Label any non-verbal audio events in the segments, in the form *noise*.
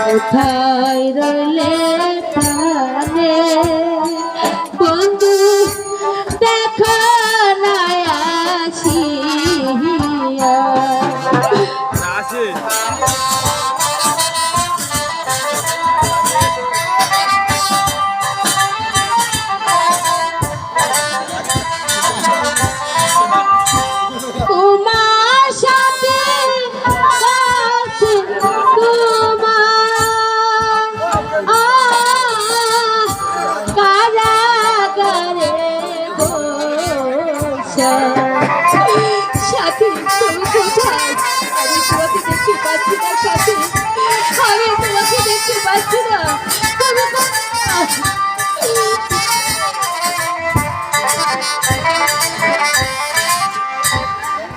কোথায় রইলে প্রাণে বন্ধু দেখা পাচ্ছি না আমি তোমাকে দেখতে পাচ্ছি না। তুমি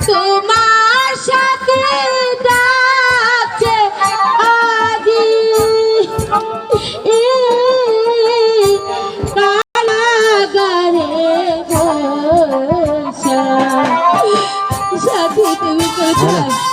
তোমার সাথে ডাকছে আজি। এই কারাগারে বসা। সাথী তুমি কোথায়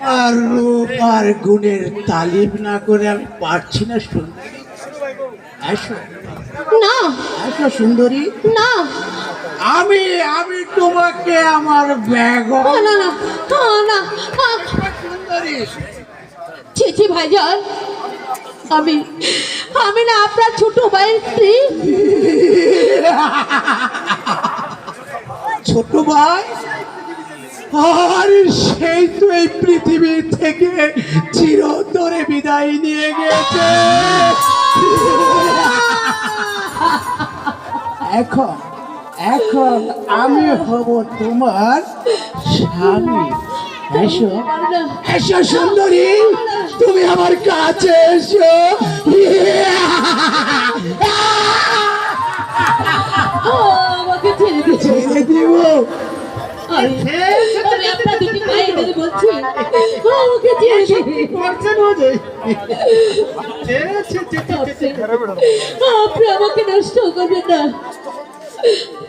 আমার রূপ আর গুণের তালিম না করে আমি পারছি না সুন্দরী। আসো না। আসো সুন্দরী। না। আমি আমি তোমাকে আমার ব্যাগ না না না সুন্দরী। ছি ভাইজান। আমি আমি না আপনার ছোট ভাইয়ের স্ত্রী। ছোট ভাই? আর সেই তো এই পৃথিবী থেকে চিরতরে বিদায় নিয়ে গেছে। এখন এখন আমি হব তোমার স্বামী। এসো এসো সুন্দরী তুমি আমার কাছে এসো। আমাকে ছেড়ে দিব। আমি আমি আপনার দুটি পায়ে ধরে বলছি আমাকে ছেড়ে দিন আপনি আমাকে নষ্ট করবেন না।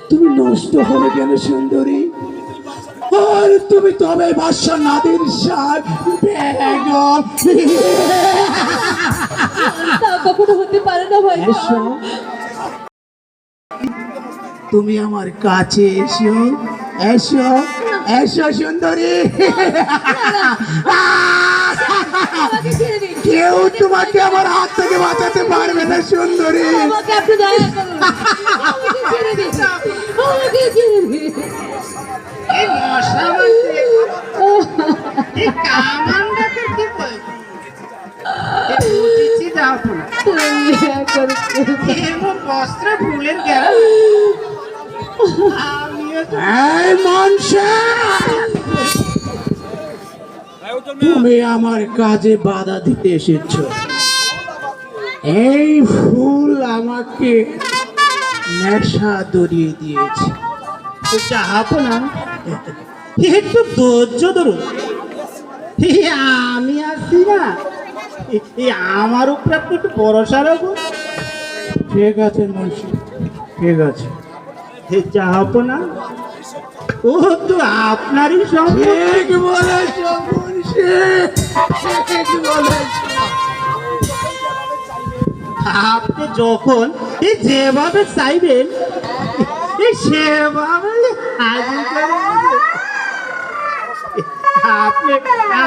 তুমি নষ্ট হবে কেন সুন্দরী? আর তুমি তবে বাদশা নাদির বেগম। তা কখনো হতে পারে না ভাই। তুমি আমার কাছে এসো। এসো এসো সুন্দরী। কেউ তোমাকে আমার হাত থেকে বাঁচাতে পারবে না সুন্দরী। আমাকে আপনি দয়া *laughs* তুমি আমার কাজে বাধা দিতে এসেছ। এই ফুল আমাকে নেশা দরিয়ে দিয়েছে। চাহাবো না? একটু ধৈর্য ধরুন এই আমি আসছি না। আমার উপরে একটু ভরসা রাখুন। ঠিক আছে মুন্সি ঠিক আছে। এই চাহাবো না। ও তো আপনারই সম্পদ ঠিক বলেছ? আপনি যখন এই যেভাবে চাইবেন সেভাবে। আপনি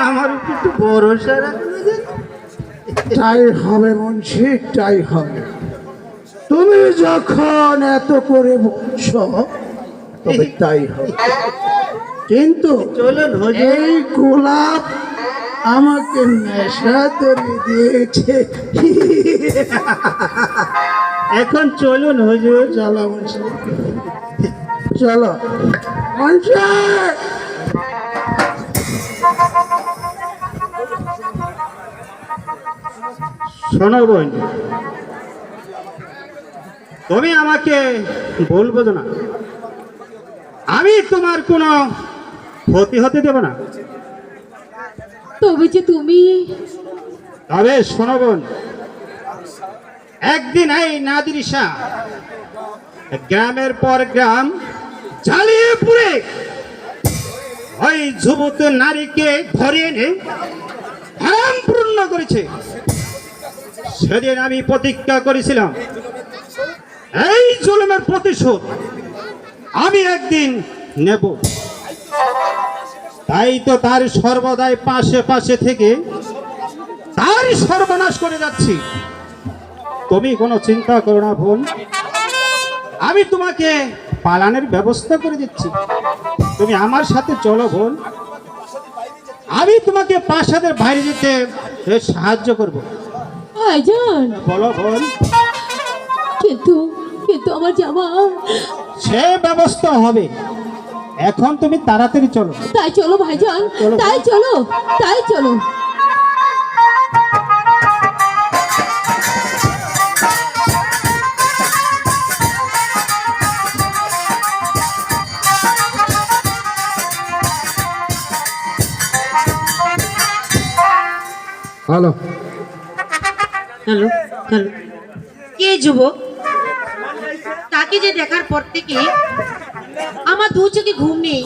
আমার একটু ভরসা রাখুন তাই হবে মুন্সি তাই হবে। তুমি যখন এত করে বলছ তবে তাই হবে। কিন্তু এই গোলাপ আমাকে নেশা ধরিয়ে দিয়েছে। এখন চলুন হুজুর। চলো চলো। শোনো বোন। তুমি আমাকে ভুল বোঝো না। আমি তোমার কোনো ক্ষতি হতে দেব না। তবে যে তুমি তবে শোনো বোন একদিন এই নাদিরিসা গ্রামের পর গ্রাম জ্বালিয়ে পুড়ে ওই যুবক নারীকে ধরে এনে হারাম পূর্ণ করেছে। সেদিন আমি প্রতিজ্ঞা করেছিলাম এই জুলুমের প্রতিশোধ আমি একদিন নেব। তাই তো তার সর্বদাই পাশে পাশে থেকে তার সর্বনাশ করে যাচ্ছি। তুমি কোনো চিন্তা করো না বোন। আমি তোমাকে পালানের ব্যবস্থা করে দিচ্ছি। তুমি আমার সাথে চলো বোন। আমি তোমাকে প্রাসাদের বাইরে যেতে সাহায্য করব। বলো বোন। কিন্তু কিন্তু আমার জামা। সে ব্যবস্থা হবে। এখন তুমি তাড়াতাড়ি চলো। তাই চলো ভাইজান তাই চলো তাই চলো। হ্যালো। Hello hello. কে যুবক? তাকে যে দেখার পর থেকে আমার দু চোখে ঘুম নেই।